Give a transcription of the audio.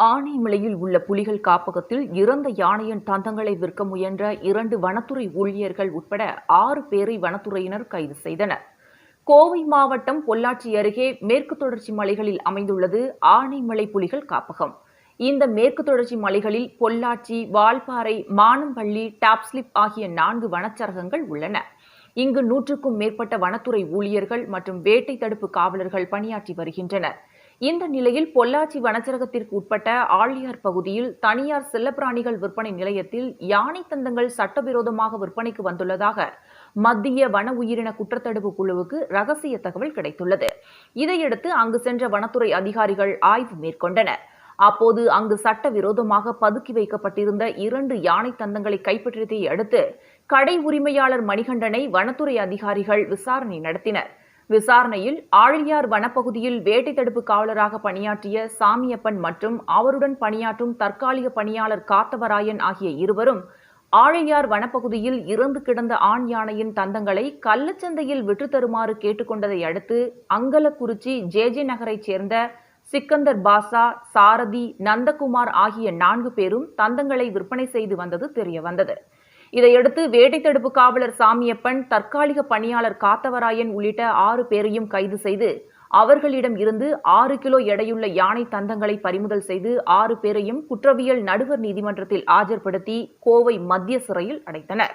ஆனைமலையில் உள்ள புலிகள் காப்பகத்தில் இறந்த யானையின் தந்தங்களை விற்க முயன்ற இரண்டு வனத்துறை ஊழியர்கள் உட்பட ஆறு பேரை வனத்துறையினர் கைது செய்தனர். கோவை மாவட்டம் பொள்ளாச்சி அருகே மேற்கு தொடர்ச்சி மலைகளில் அமைந்துள்ளது ஆனைமலை புலிகள் காப்பகம். இந்த மேற்கு தொடர்ச்சி மலைகளில் பொள்ளாச்சி வால்பாறை மானம்பள்ளி டாப்ஸ்லிப் ஆகிய நான்கு வனச்சரகங்கள் உள்ளன. இங்கு நூற்றுக்கும் மேற்பட்ட வனத்துறை ஊழியர்கள் மற்றும் வேட்டை தடுப்பு காவலர்கள் பணியாற்றி வருகின்றனர். இந்த நிலையில் பொள்ளாச்சி வனச்சரகத்திற்கு உட்பட்ட ஆழியார் பகுதியில் தனியார் செல்லப்பிராணிகள் விற்பனை நிலையத்தில் யானை தந்தங்கள் சட்டவிரோதமாக விற்பனைக்கு வந்துள்ளதாக மத்திய வன உயிரின குற்றத்தடுப்பு குழுவுக்கு ரகசிய தகவல் கிடைத்துள்ளது. இதையடுத்து அங்கு சென்ற வனத்துறை அதிகாரிகள் ஆய்வு மேற்கொண்டனர். அப்போது அங்கு சட்டவிரோதமாக பதுக்கி வைக்கப்பட்டிருந்த இரண்டு யானை தந்தங்களை கைப்பற்றியதை அடுத்து கடை உரிமையாளர் மணிகண்டனை வனத்துறை அதிகாரிகள் விசாரணை நடத்தினர். விசாரணையில் ஆழியார் வனப்பகுதியில் வேட்டை தடுப்பு காவலராக பணியாற்றிய சாமியப்பன் மற்றும் அவருடன் பணியாற்றும் தற்காலிக பணியாளர் காத்தவராயன் ஆகிய இருவரும் ஆழியார் வனப்பகுதியில் இறந்து கிடந்த ஆண் யானையின் தந்தங்களை கள்ளச்சந்தையில் விற்றுத்தருமாறு கேட்டுக்கொண்டதை அடுத்து அங்கலக்குறிச்சி ஜேஜே நகரைச் சேர்ந்த சிக்கந்தர் பாசா சாரதி நந்தகுமார் ஆகிய நான்கு பேரும் தந்தங்களை விற்பனை செய்து வந்தது தெரியவந்தது. இதையடுத்து வேட்டை தடுப்பு காவலர் சாமியப்பன் தற்காலிக பணியாளர் காத்தவராயன் உள்ளிட்ட ஆறு பேரையும் கைது செய்து அவர்களிடம் இருந்து ஆறு கிலோ எடையுள்ள யானை தந்தங்களை பறிமுதல் செய்து ஆறு பேரையும் குற்றவியல் நடுவர் நீதிமன்றத்தில் ஆஜர்படுத்தி கோவை மத்திய சிறையில் அடைத்தனர்.